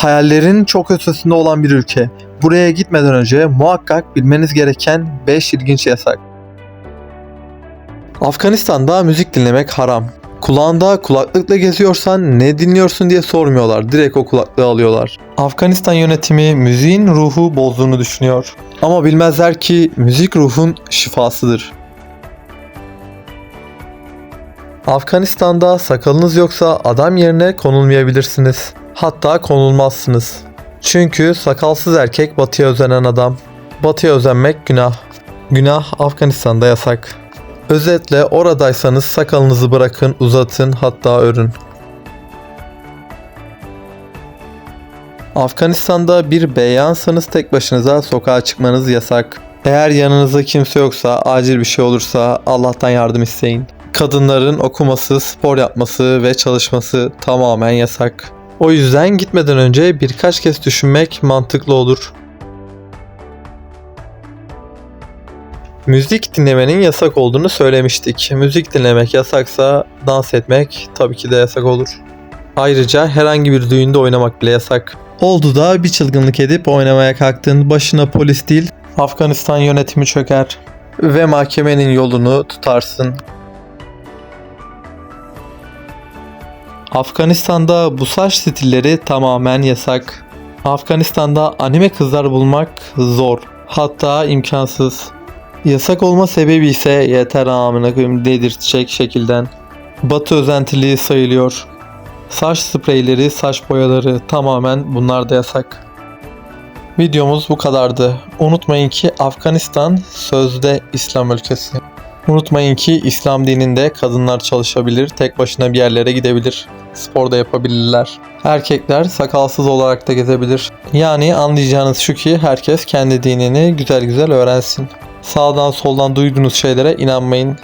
Hayallerin çok ötesinde olan bir ülke. Buraya gitmeden önce muhakkak bilmeniz gereken 5 ilginç yasak. Afganistan'da müzik dinlemek haram. Kulağında kulaklıkla geziyorsan ne dinliyorsun diye sormuyorlar. Direkt o kulaklığı alıyorlar. Afganistan yönetimi müziğin ruhu bozduğunu düşünüyor. Ama bilmezler ki müzik ruhun şifasıdır. Afganistan'da sakalınız yoksa adam yerine konulmayabilirsiniz. Hatta konulmazsınız. Çünkü sakalsız erkek batıya özenen adam. Batıya özenmek günah. Günah Afganistan'da yasak. Özetle oradaysanız sakalınızı bırakın, uzatın, hatta örün. Afganistan'da bir beyansanız tek başınıza sokağa çıkmanız yasak. Eğer yanınızda kimse yoksa, acil bir şey olursa Allah'tan yardım isteyin. Kadınların okuması, spor yapması ve çalışması tamamen yasak. O yüzden gitmeden önce birkaç kez düşünmek mantıklı olur. Müzik dinlemenin yasak olduğunu söylemiştik. Müzik dinlemek yasaksa dans etmek tabii ki de yasak olur. Ayrıca herhangi bir düğünde oynamak bile yasak. Oldu da bir çılgınlık edip oynamaya kalktın. Başına polis değil, Afganistan yönetimi çöker. Ve mahkemenin yolunu tutarsın. Afganistan'da bu saç stilleri tamamen yasak. Afganistan'da anime kızlar bulmak zor. Hatta imkansız. Yasak olma sebebi ise yeter amına koyayım dedirtecek şekilden. Batı özentiliği sayılıyor. Saç spreyleri, saç boyaları tamamen bunlar da yasak. Videomuz bu kadardı. Unutmayın ki Afganistan sözde İslam ülkesi. Unutmayın ki İslam dininde kadınlar çalışabilir, tek başına bir yerlere gidebilir, spor yapabilirler. Erkekler sakalsız olarak da gezebilir. Yani anlayacağınız şu ki herkes kendi dinini güzel güzel öğrensin. Sağdan soldan duyduğunuz şeylere inanmayın.